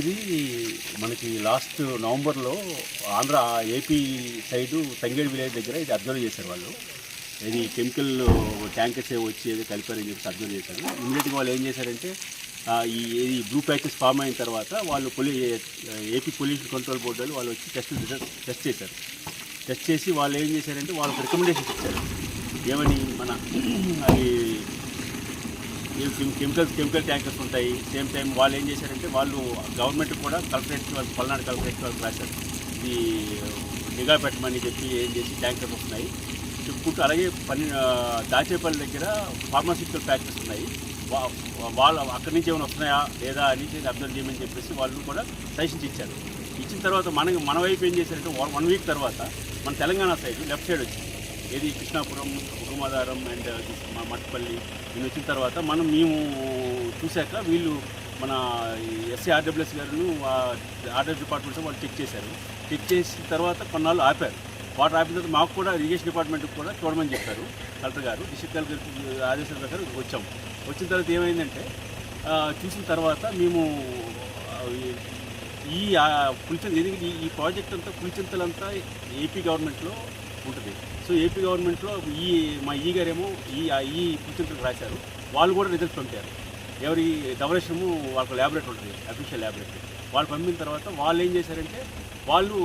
ఇది మనకి లాస్ట్ నవంబర్లో Andhra AP side Thangedu village దగ్గర ఇది అబ్జర్వ్ చేశారు వాళ్ళు. ఇది కెమికల్ ట్యాంకర్స్ ఏ వచ్చి ఏదో కలిపారని చెప్పి అబ్జర్వ్ చేశారు. ఇమీడియట్గా వాళ్ళు ఏం చేశారంటే ఈ ఈ బ్లూ ప్యాచెస్ ఫామ్ అయిన తర్వాత వాళ్ళు పొల్యూ ఏపీ పొల్యూషన్ కంట్రోల్ బోర్డు వాళ్ళు వాళ్ళు వచ్చి టెస్ట్ టెస్ట్ చేశారు. టెస్ట్ చేసి వాళ్ళు ఏం చేశారంటే వాళ్ళకి రికమెండేషన్స్ ఇచ్చారు. ఏమని మన అది కెమికల్స్ కెమికల్ ట్యాంకర్స్ ఉంటాయి. సేమ్ టైం వాళ్ళు ఏం చేశారంటే వాళ్ళు గవర్నమెంట్ కూడా కలెక్టరేట్కి వాళ్ళు పల్నాడు కలెక్టరేట్కి వాళ్ళు రాశారు. ఇది నిఘా పెట్టమని చెప్పి ఏం చేసి ట్యాంకర్స్ వస్తున్నాయి. చెప్పుకుంటూ అలాగే పని దాచేపల్లి దగ్గర ఫార్మాసిటికల్ ఫ్యాక్టరీస్ ఉన్నాయి. వా- వాళ్ళు అక్కడి నుంచి ఏమైనా వస్తున్నాయా లేదా అని అబ్జర్వ్ చేయమని చెప్పేసి వాళ్ళు కూడా సజెషన్స్ ఇచ్చారు. ఇచ్చిన తర్వాత మన మన వైపు ఏం చేశారంటే వన్ వీక్ తర్వాత మన తెలంగాణ సైడ్ లెఫ్ట్ సైడ్ వచ్చింది. ఏది కృష్ణాపురం ఉగమాధారం అండ్ మా మట్టపల్లి నేను వచ్చిన తర్వాత మనం మేము చూశాక వీళ్ళు మన ఎస్సీ ఆర్డబ్ల్యూఎస్ గారు ఆర్డర్ డిపార్ట్మెంట్స్ వాళ్ళు చెక్ చేశారు. చెక్ చేసిన తర్వాత కొన్నాళ్ళు ఆపారు. వాటర్ ఆపిన తర్వాత మాకు కూడా ఇరిగేషన్ డిపార్ట్మెంట్కి కూడా చూడమని చెప్పారు కలెక్టర్ గారు డిస్ట్రిక్ట్ కలెక్టర్ ఆదేశాల ప్రకారం వచ్చాం. వచ్చిన తర్వాత ఏమైందంటే చూసిన తర్వాత మేము ఈ- ఈ ఎందుకంటే ఈ- ప్రాజెక్ట్ అంతా పులిచింతలంతా ఏపీ గవర్నమెంట్లో ఉంటుంది. సో ఏపీ గవర్నమెంట్లో ఈ మా ఈ గారేమో ఈ ఈ పులిచింతలకు రాశారు. వాళ్ళు కూడా రిజల్ట్స్ పంపారు. ఎవరి ధవలేశ్వరము వాళ్ళకి ల్యాబొరేటరీ ఉంటుంది అఫీషియల్ ల్యాబొరేటరీ వాళ్ళు పంపిన తర్వాత వాళ్ళు ఏం చేశారంటే వాళ్ళు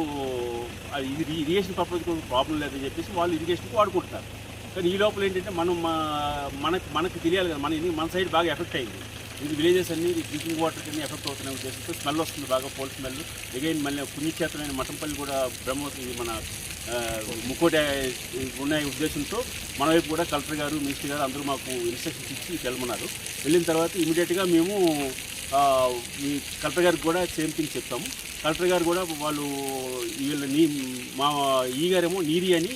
ఇది ఇరిగేషన్ పర్పస్ ప్రాబ్లం లేదని చెప్పేసి వాళ్ళు ఇరిగేషన్కి వాడుకుంటున్నారు. కానీ ఈ లోపల ఏంటంటే మనం మనకు మనకు తెలియాలి కదా మన ఇది మన సైడ్ బాగా ఎఫెక్ట్ అయింది. ఇది విలేజెస్ అన్ని డ్రింకింగ్ వాటర్ కింద ఎఫెక్ట్ అవుతున్నాయి ఉద్దేశంతో స్మెల్ వస్తుంది బాగా పోల్ స్మెల్ అగైన్ మళ్ళీ పుణ్యక్షేత్రమైన మఠంపల్లి కూడా బ్రహ్మ ఇది మన ఆ, ముక్కోటి ఉన్నాయి ఉద్దేశంతో మన వైపు కూడా కలెక్టర్ గారు మినిస్టర్ గారు అందరూ మాకు ఇన్స్ట్రక్షన్స్ ఇచ్చి వెళ్ళమన్నారు. వెళ్ళిన తర్వాత ఇమీడియట్గా మేము మీ ఈ కలెక్టర్ గారికి కూడా సేమ్ థింగ్ చెప్తాము. కలెక్టర్ గారు కూడా వాళ్ళు వీళ్ళ నీ మా ఈ గారేమో నీరి అని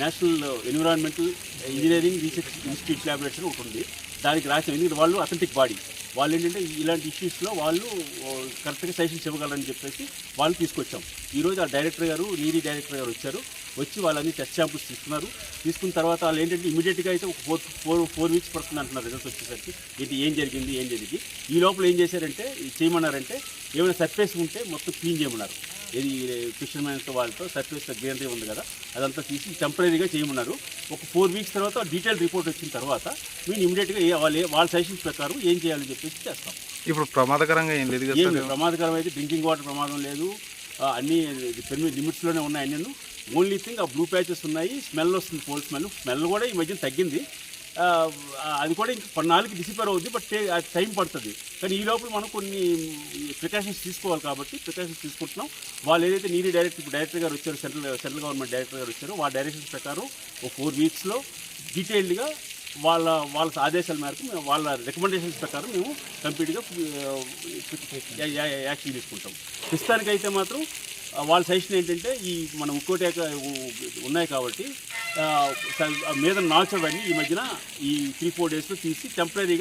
National Environmental Engineering Research Institute laboratory ఒకటి ఉంది. దానికి రాసిన ఎందుకంటే వాళ్ళు అథెంటిక్ బాడీ వాళ్ళు ఏంటంటే ఇలాంటి ఇష్యూస్లో వాళ్ళు కరెక్ట్గా సజెషన్స్ ఇవ్వగలరని చెప్పేసి వాళ్ళు తీసుకొచ్చాం. ఈరోజు ఆ డైరెక్టర్ గారు నీరి డైరెక్టర్ గారు వచ్చారు. వచ్చి వాళ్ళని టెస్ట్ శాంపుల్స్ తీసుకున్నారు. తీసుకున్న తర్వాత వాళ్ళు ఏంటంటే ఇమీడియట్గా అయితే ఒక ఫోర్ ఫోర్ ఫోర్ వీక్స్ పడుతుంది అంటున్నారు రిజల్ట్స్ వచ్చేసరికి. ఇది ఏం జరిగింది ఏం జరిగింది? ఈ లోపల ఏం చేశారంటే చేయమన్నారంటే ఏమైనా సర్ఫేస్ ఉంటే మొత్తం క్లీన్ చేయమన్నారు. ఇది ఫిషర్మెన్స్ వాళ్ళతో సర్ఫేస్ గ్రీనరీ ఉంది కదా అదంతా తీసి టెంపరీగా చేయమన్నారు. ఒక ఫోర్ వీక్స్ తర్వాత డీటెయిల్ రిపోర్ట్ వచ్చిన తర్వాత మేము ఇమీడియట్గా వాళ్ళు వాళ్ళ సజెషన్స్ ప్రకారం ఏం చేయాలని చెప్పేసి చేస్తాం. ఇప్పుడు ప్రమాదకరంగా ఏం లేదు కదా ఏం సార్? లేదు ప్రమాదకరం అయితే డ్రింకింగ్ వాటర్ ప్రమాదం లేదు. అన్ని లిమిట్స్లోనే ఉన్నాయి అన్నీ ఓన్లీ థింగ్ ఆ బ్లూ ప్యాచెస్ ఉన్నాయి స్మెల్ వస్తుంది పోల్ స్మెల్. స్మెల్ కూడా ఈ మధ్యన తగ్గింది. అది కూడా ఇంక కొన్నాళ్ళకి డిసిపేర్ అవుద్ది బట్ అది టైం పడుతుంది. కానీ ఈ లోపల మనం కొన్ని ప్రికాషన్స్ తీసుకోవాలి కాబట్టి ప్రికాషన్స్ తీసుకుంటున్నాం. వాళ్ళు ఏదైతే నీరి డైరెక్ట్ ఇప్పుడు డైరెక్టర్ గారు వచ్చారు సెంట్రల్ సెంట్రల్ గవర్నమెంట్ డైరెక్టర్ గారు వచ్చారో వాళ్ళ డైరెక్షన్స్ ప్రకారం ఒక ఫోర్ వీక్స్లో డీటెయిల్డ్గా వాళ్ళ వాళ్ళ ఆదేశాల మేరకు మేము వాళ్ళ రికమెండేషన్స్ ప్రకారం మేము కంప్లీట్గా యాక్షన్ తీసుకుంటాం. ప్రస్తుతానికైతే మాత్రం వాళ్ళ సజెషన్ ఏంటంటే ఈ మన ముక్కోటి ఉన్నాయి కాబట్టి మీద నాచురల్ అన్ని ఈ మధ్యన ఈ త్రీ ఫోర్ డేస్లో తీసి టెంపరీగా